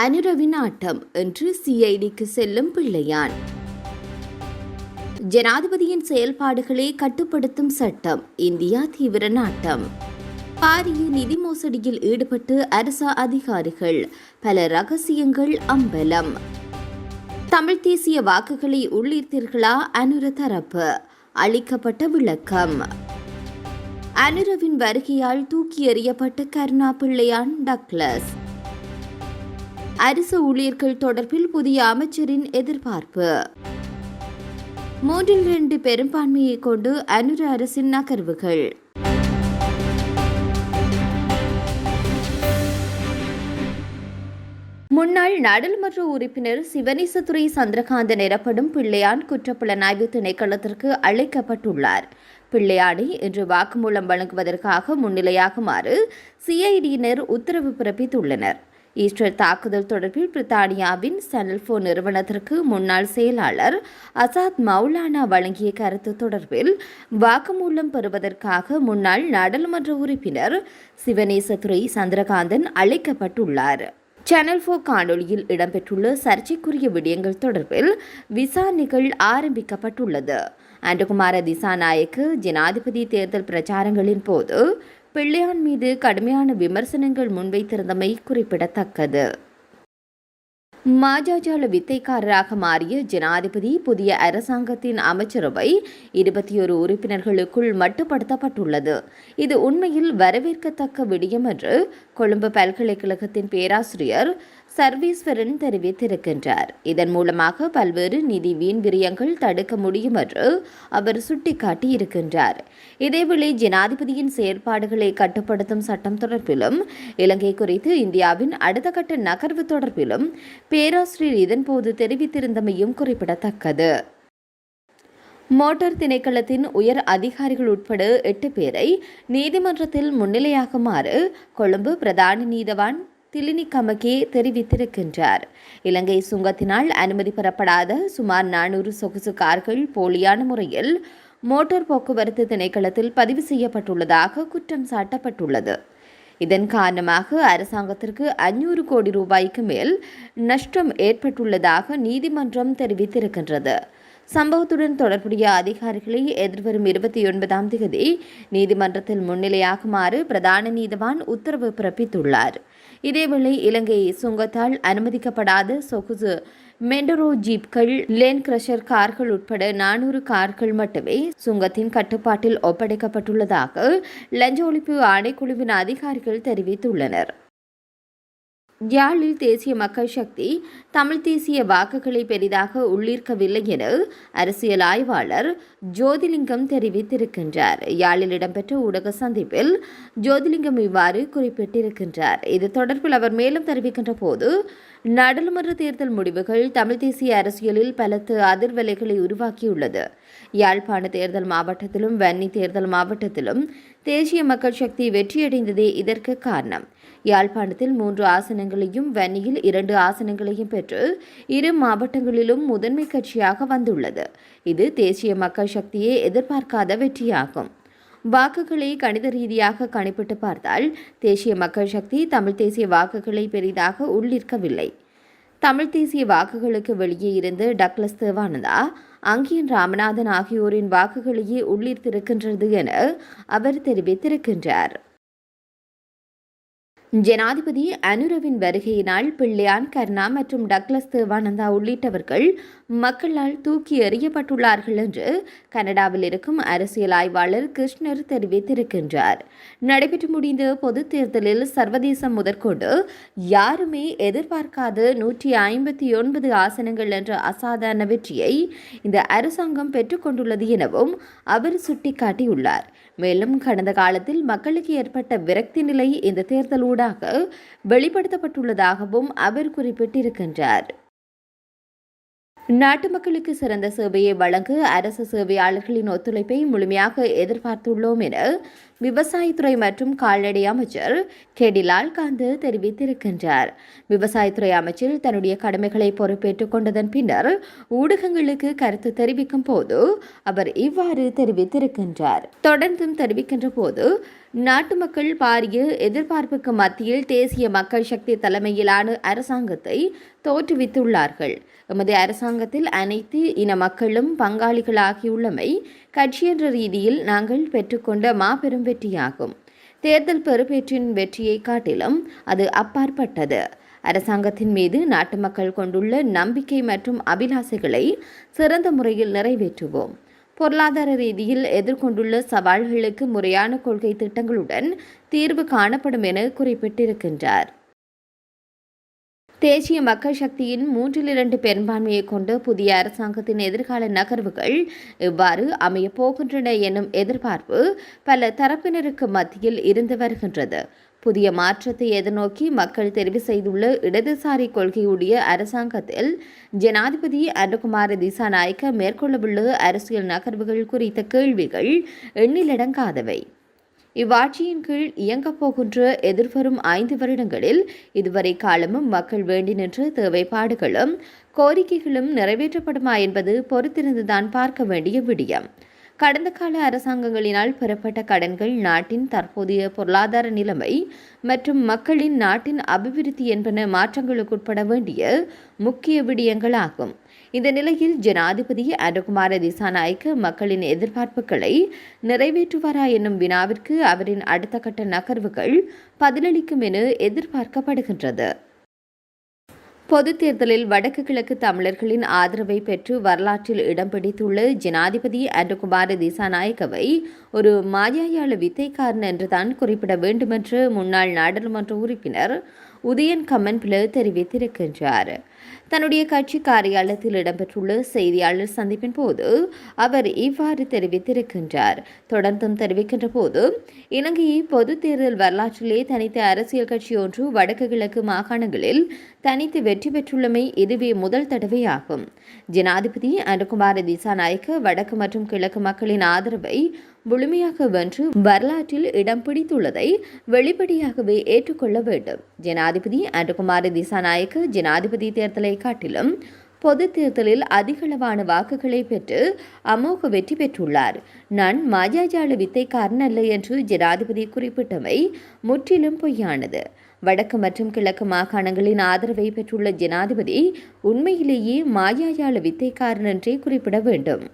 அனுரவின் ஆட்டம் என்று சிஐடிக்கு செல்லும் பிள்ளையான். ஜனாதிபதியின் செயல்பாடுகளை கட்டுப்படுத்தும் சட்டம் இந்தியா தீவிர நாட்டம். பாரிய நிதி மோசடியில் ஈடுபட்டு அரச அதிகாரிகள் பல ரகசியங்கள் அம்பலம். தமிழ் தேசிய வாக்குகளை உள்ளீர்த்தீர்களா அனுர தரப்பு? அளிக்கப்பட்ட விளக்கம். அனுரவின் வருகையால் தூக்கி எறியப்பட்ட கருணா பிள்ளையான் டக்ளஸ். அரசு ஊழியர்கள் தொடர்பில் புதிய அமைச்சரின் எதிர்பார்ப்பு. மூன்றில் இரண்டு பெரும்பான்மையை கொண்டு அனுர அரசின் நகர்வுகள். முன்னாள் நாடாளுமன்ற உறுப்பினர் சிவனேசத்துறை சந்திரகாந்தன் எனப்படும் பிள்ளையான் குற்றப்புலனாய்வு திணைக்களத்திற்கு அழைக்கப்பட்டுள்ளார். பிள்ளையானை இன்று வாக்குமூலம் வழங்குவதற்காக முன்னிலையாகுமாறு சிஐடியினர் உத்தரவு பிறப்பித்துள்ளனர். ஈஸ்டர் தாக்குதல் தொடர்பில் பிரித்தானியாவின் செனல்போன் நிறுவனத்திற்கு முன்னாள் செயலாளர் அசாத் மௌலானா வழங்கிய கருத்து தொடர்பில் வாக்குமூலம் பெறுவதற்காக முன்னாள் நாடாளுமன்ற உறுப்பினர் சிவனேசதுரை சந்திரகாந்தன் அழைக்கப்பட்டுள்ளார். சேனல் ஃபோர் காணொலியில் இடம்பெற்றுள்ள சர்ச்சைக்குரிய விடயங்கள் தொடர்பில் விசாரணைகள் ஆரம்பிக்கப்பட்டுள்ளது. அண்டகுமார திசாநாயக்கு ஜனாதிபதி தேர்தல் பிரச்சாரங்களின் போது பிள்ளையான் மீது கடுமையான விமர்சனங்கள் முன்வைத்திருந்தமை குறிப்பிடத்தக்கது. மாஜாஜால வித்தைக்காரராக மாறிய ஜனாதிபதி புதிய அரசாங்கத்தின் அமைச்சரவை இருபத்தி ஒரு உறுப்பினர்களுக்குள் மட்டுப்படுத்தப்பட்டுள்ளது. இது உண்மையில் வரவேற்கத்தக்க விடயம் என்று கொழும்பு பல்கலைக்கழகத்தின் பேராசிரியர் சர்வீஸ்வரன் தெரிவித்திருக்கின்றார். இதன் மூலமாக பல்வேறு நிதி வீண் விரியங்கள் தடுக்க முடியும் என்று அவர் சுட்டிக்காட்டியிருக்கின்றார். இதேவேளை ஜனாதிபதியின் செயற்பாடுகளை கட்டுப்படுத்தும் சட்டம் தொடர்பிலும் இலங்கை குறித்து இந்தியாவின் அடுத்த கட்ட நகர்வு தொடர்பிலும் பேராசிரியர் இதன்போது தெரிவித்திருந்தமையும் குறிப்பிடத்தக்கது. மோட்டார் திணைக்களத்தின் உயர் அதிகாரிகள் உட்பட எட்டு பேரை நீதிமன்றத்தில் முன்னிலையாகுமாறு கொழும்பு பிரதான நீதவான் திலினி கமகே தெரிவித்திருக்கின்றார். இலங்கை சுங்கத்தினால் அனுமதி பெறப்படாத சுமார் நானூறு சொகுசு கார்கள் போலியான முறையில் மோட்டார் போக்குவரத்து திணைக்களத்தில் பதிவு செய்யப்பட்டுள்ளதாக குற்றம் சாட்டப்பட்டுள்ளது. இதன் காரணமாக அரசாங்கத்திற்கு அஞ்சூறு கோடி ரூபாய்க்கு மேல் நஷ்டம் ஏற்பட்டுள்ளதாக நீதிமன்றம் தெரிவித்திருக்கின்றது. சம்பவத்துடன் தொடர்புடைய அதிகாரிகளை எதிர்வரும் இருபத்தி ஒன்பதாம் தேதி நீதிமன்றத்தில் முன்னிலையாகுமாறு பிரதான நீதிவான் உத்தரவு பிறப்பித்துள்ளார். இதேவேளை இலங்கை சுங்கத்தால் அனுமதிக்கப்படாத சொகுசு மெண்டரோ ஜீப்கள் லேன் கிரஷர் கார்கள் உட்பட நானூறு கார்கள் மட்டுமே சுங்கத்தின் கட்டுப்பாட்டில் ஒப்படைக்கப்பட்டுள்ளதாக லஞ்ச ஒழிப்பு ஆணைக்குழுவின் அதிகாரிகள் தெரிவித்துள்ளனர். யாழில் தேசிய மக்கள் சக்தி தமிழ் தேசிய வாக்குகளை பெரிதாக உள்ளீர்க்கவில்லை என அரசியல் ஆய்வாளர் ஜோதிலிங்கம் தெரிவித்திருக்கின்றார். யாழில் இடம்பெற்ற ஊடக சந்திப்பில் ஜோதிலிங்கம் இவ்வாறு குறிப்பிட்டிருக்கின்றார். இது தொடர்பில் அவர் மேலும் தெரிவிக்கின்ற போது நாடாளுமன்ற தேர்தல் முடிவுகள் தமிழ் தேசிய அரசியலில் பலத்து அதிர்வலைகளை உருவாக்கியுள்ளது. யாழ்ப்பாண தேர்தல் மாவட்டத்திலும் வன்னி தேர்தல் மாவட்டத்திலும் தேசிய மக்கள் சக்தி வெற்றியடைந்ததே இதற்கு காரணம். யாழ்ப்பாணத்தில் மூன்று ஆசனங்களையும் வன்னியில் இரண்டு ஆசனங்களையும் பெற்று இரு மாவட்டங்களிலும் முதன்மை கட்சியாக வந்துள்ளது. இது தேசிய மக்கள் சக்தியை எதிர்பார்க்காத வெற்றியாகும். வாக்குகளை கணித ரீதியாக கணிப்பிட்டு பார்த்தால் தேசிய மக்கள் சக்தி தமிழ் தேசிய வாக்குகளை பெரிதாக உள்ளிருக்கவில்லை. தமிழ் தேசிய வாக்குகளுக்கு வெளியே இருந்து டக்ளஸ் தேவானந்தா அங்கியன் ராமநாதன் ஆகியோரின் வாக்குகளையே உள்ளிருத்திருக்கின்றது என அவர் தெரிவித்திருக்கின்றார். ஜனாதிபதி அனுரவின் வருகையினால் பிள்ளையான் கர்ணா மற்றும் டக்ளஸ் தேவானந்தா உள்ளிட்டவர்கள் மக்களால் தூக்கி எறியப்பட்டுள்ளார்கள் என்று கனடாவில் இருக்கும் அரசியல் ஆய்வாளர் கிருஷ்ணர் தெரிவித்திருக்கின்றார். நடைபெற்று முடிந்த பொது தேர்தலில் சர்வதேசம் முதற்கொண்டு யாருமே எதிர்பார்க்காத நூற்றி ஐம்பத்தி ஒன்பது ஆசனங்கள் என்ற அசாதாரண வெற்றியை இந்த அரசாங்கம் பெற்றுக்கொண்டுள்ளது எனவும் அவர் சுட்டிக்காட்டியுள்ளார். மேலும் கடந்த காலத்தில் மக்களுக்கு ஏற்பட்ட விரக்தி நிலை இந்த சூடாக வெளிப்படுத்தப்பட்டுள்ளதாகவும் அவர் குறிப்பிட்டிருக்கின்றார். நாட்டு மக்களுக்கு சிறந்த சேவையை வழங்க அரசு சேவையாளர்களின் ஒத்துழைப்பை முழுமையாக எதிர்பார்த்துள்ளோம் என விவசாயத்துறை மற்றும் கால்நடை அமைச்சர் கெடிலால் காந்து தெரிவித்திருக்கின்றார். விவசாயத்துறை அமைச்சர் தன்னுடைய கடமைகளை பொறுப்பேற்றுக் கொண்டதன் பின்னர் ஊடகங்களுக்கு கருத்து தெரிவிக்கும் போது அவர் இவ்வாறு தெரிவித்திருக்கின்றார். தொடர்ந்தும் தெரிவிக்கின்ற போது நாட்டு மக்கள் பாரிய எதிர்பார்ப்புக்கு மத்தியில் தேசிய மக்கள் சக்தி தலைமையிலான அரசாங்கத்தை தோற்றுவித்துள்ளார்கள். எமது அரசாங்கத்தில் அனைத்து இன மக்களும் பங்காளிகளாகியுள்ளமை கட்சி என்ற ரீதியில் நாங்கள் பெற்றுக்கொண்ட மாபெரும் வெற்றியாகும். தேர்தல் பெறுபேற்றின் வெற்றியை காட்டிலும் அது அப்பாற்பட்டது. அரசாங்கத்தின் மீது நாட்டு மக்கள் கொண்டுள்ள நம்பிக்கை மற்றும் அபிலாசைகளை சிறந்த முறையில் நிறைவேற்றுவோம். பொருளாதார ரீதியில் எதிர்கொண்டுள்ள சவால்களுக்கு முறையான கொள்கை திட்டங்களுடன் தீர்வு காணப்படும் என குறிப்பிட்டிருக்கின்றார். தேசிய மக்கள் சக்தியின் மூன்றில் இரண்டு பெரும்பான்மையை கொண்டு புதிய அரசாங்கத்தின் எதிர்கால நகர்வுகள் இவ்வாறு அமையப் போகின்றன எனும் எதிர்பார்ப்பு பல தரப்பினருக்கு மத்தியில் இருந்து வருகின்றது. புதிய மாற்றத்தை எதிர்நோக்கி மக்கள் தெரிவு செய்துள்ள இடதுசாரி கொள்கையுடைய அரசாங்கத்தில் ஜனாதிபதி அனுகுமார திசாநாயக்க மேற்கொள்ளவுள்ள அரசியல் நகர்வுகள் குறித்த கேள்விகள் எண்ணிலடங்காதவை. இவ்வாட்சியின் கீழ் இயங்கப் போகின்ற எதிர்வரும் ஐந்து வருடங்களில் இதுவரை காலமும் மக்கள் வேண்டி நின்ற தேவைப்பாடுகளும் கோரிக்கைகளும் நிறைவேற்றப்படுமா என்பது பொறுத்திருந்துதான் பார்க்க வேண்டிய விடியம். கடந்த கால அரசாங்கங்களினால் பெறப்பட்ட கடன்கள் நாட்டின் தற்போதைய பொருளாதார நிலைமை மற்றும் மக்களின் நாட்டின் அபிவிருத்தி என்பன மாற்றங்களுக்குட்பட வேண்டிய முக்கிய விடயங்களாகும். இந்த நிலையில் ஜனாதிபதி அனுகுமார திசாநாயக்க மக்களின் எதிர்பார்ப்புகளை நிறைவேற்றுவாரா என்னும் வினாவிற்கு அவரின் அடுத்த கட்ட நகர்வுகள் பதிலளிக்கும் என எதிர்பார்க்கப்படுகின்றது. பொது தேர்தலில் வடக்கு கிழக்கு தமிழர்களின் ஆதரவை பெற்று வரலாற்றில் இடம் பிடித்துள்ள ஜனாதிபதி அன்றுகுமார திசாநாயக்கவை ஒரு மாயாயாள வித்தைக்காரன் என்றுதான் குறிப்பிட வேண்டுமென்று முன்னாள் நாடாளுமன்ற உறுப்பினர் உதயன் கம்மன் பிள தெரிவித்திருக்கின்றார். தன்னுடைய கட்சி காரியாலயத்தில் இடம்பெற்றுள்ள செய்தியாளர் சந்திப்பின் போது அவர் இவ்வாறு தெரிவித்திருக்கின்றார். தொடர்ந்தும் தெரிவிக்கின்ற போது இலங்கையை பொது தேர்தல் வரலாற்றிலே தனித்த அரசியல் கட்சி ஒன்று வடக்கு கிழக்கு மாகாணங்களில் தனித்து வெற்றி பெற்றுள்ளமை இதுவே முதல் தடவையாகும். ஜனாதிபதி அனுகுமார திசாநாயக்க வடக்கு மற்றும் கிழக்கு மக்களின் ஆதரவை முழுமையாக வென்று வரலாற்றில் இடம் பிடித்துள்ளதை வெளிப்படையாகவே ஏற்றுக்கொள்ள வேண்டும். ஜனாதிபதி அனுகுமார திசாநாயக்க ஜனாதிபதி தேர்தலை காட்டிலும் பொது தேர்தலில் அதிகளவான வாக்குகளை பெற்று அமோக வெற்றி பெற்றுள்ளார். நான் மாயாஜால வித்தைக்காரன் அல்ல என்று ஜனாதிபதி குறிப்பிட்டமை முற்றிலும் பொய்யானது. வடக்கு மற்றும் கிழக்கு மாகாணங்களின் ஆதரவை பெற்றுள்ள ஜனாதிபதி உண்மையிலேயே மாயாஜால வித்தைக்காரன் என்றே குறிப்பிட வேண்டும்.